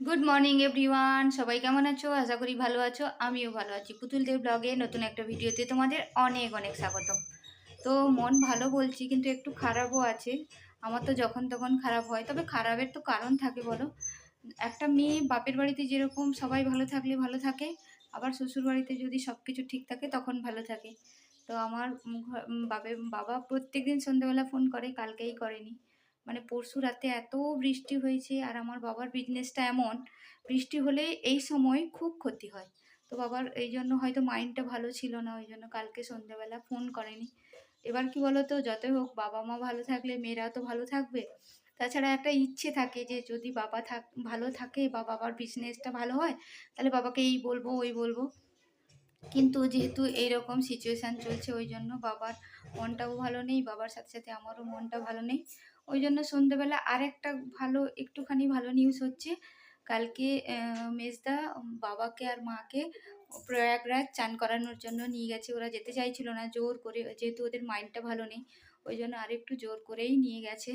Good morning everyone সবাই কেমন আছো? আশা করি ভালো আছো। আমিও ভালো আছি। পুতুল দেব ব্লগে নতুন একটা ভিডিওতে তোমাদের অনেক অনেক স্বাগতম। তো মন ভালো বলছি, কিন্তু একটু খারাপও আছে। আমার তো যখন তখন খারাপ হয়। তবে খারাপের তো কারণ থাকে, বলো। একটা মেয়ে বাপের বাড়িতে যেরকম সবাই ভালো থাকলে ভালো থাকে, আবার শ্বশুর বাড়িতে যদি সব কিছু ঠিক থাকে, তখন ভালো থাকে। তো আমার বাপের বাবা প্রত্যেকদিন সন্ধ্যেবেলা ফোন করে, কালকেই করেনি। মানে পরশু রাতে এত বৃষ্টি হয়েছে আর আমার বাবার বিজনেসটা এমন, বৃষ্টি হলে এই সময় খুব ক্ষতি হয়। তো বাবার এই জন্য হয়তো মাইন্ডটা ভালো ছিল না, ওই জন্য কালকে সন্ধ্যেবেলা ফোন করেনি। এবার কি বলতো, যতই হোক বাবা মা ভালো থাকলে মেয়েরা তো ভালো থাকবে। তাছাড়া একটা ইচ্ছে থাকে যে যদি বাবা থাক, ভালো থাকে বা বাবার বিজনেসটা ভালো হয়, তাহলে বাবাকে এই বলব, ওই বলব। কিন্তু যেহেতু এইরকম সিচুয়েশান চলছে, ওই জন্য বাবার মনটাও ভালো নেই, বাবার সাথে সাথে আমারও মনটা ভালো নেই। ওই জন্য সন্ধ্যেবেলা আরেকটা ভালো, একটুখানি ভালো নিউজ হচ্ছে। কালকে মেজদা বাবাকে আর মাকে প্রয়াগরাজ চান করানোর জন্য নিয়ে গেছে। ওরা যেতে চাইছিল না, জোর করে, যেহেতু ওদের মাইন্ডটা ভালো নেই ওই জন্য আরেকটু জোর করেই নিয়ে গেছে।